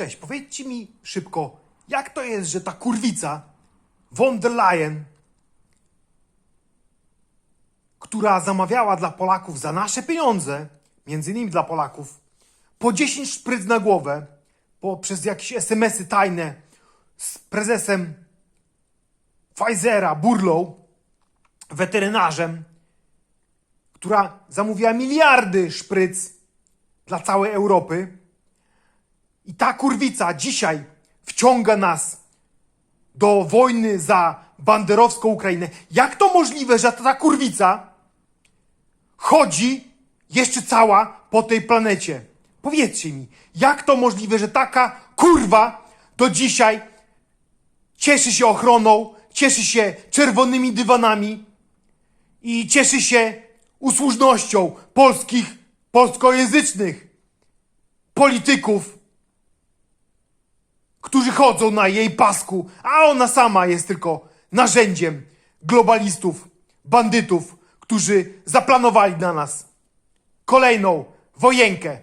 Cześć, powiedzcie mi szybko, jak to jest, że ta kurwica von der Leyen, która zamawiała dla Polaków za nasze pieniądze, między innymi dla Polaków, po 10 szpryc na głowę, po, przez jakieś SMS-y tajne z prezesem Pfizera, Burlow, weterynarzem, która zamówiła miliardy szpryc dla całej Europy. I ta kurwica dzisiaj wciąga nas do wojny za banderowską Ukrainę. Jak to możliwe, że ta kurwica chodzi jeszcze cała po tej planecie? Powiedzcie mi, jak to możliwe, że taka kurwa do dzisiaj cieszy się ochroną, cieszy się czerwonymi dywanami i cieszy się usłużnością polskich, polskojęzycznych polityków, którzy chodzą na jej pasku, a ona sama jest tylko narzędziem globalistów, bandytów, którzy zaplanowali na nas kolejną wojenkę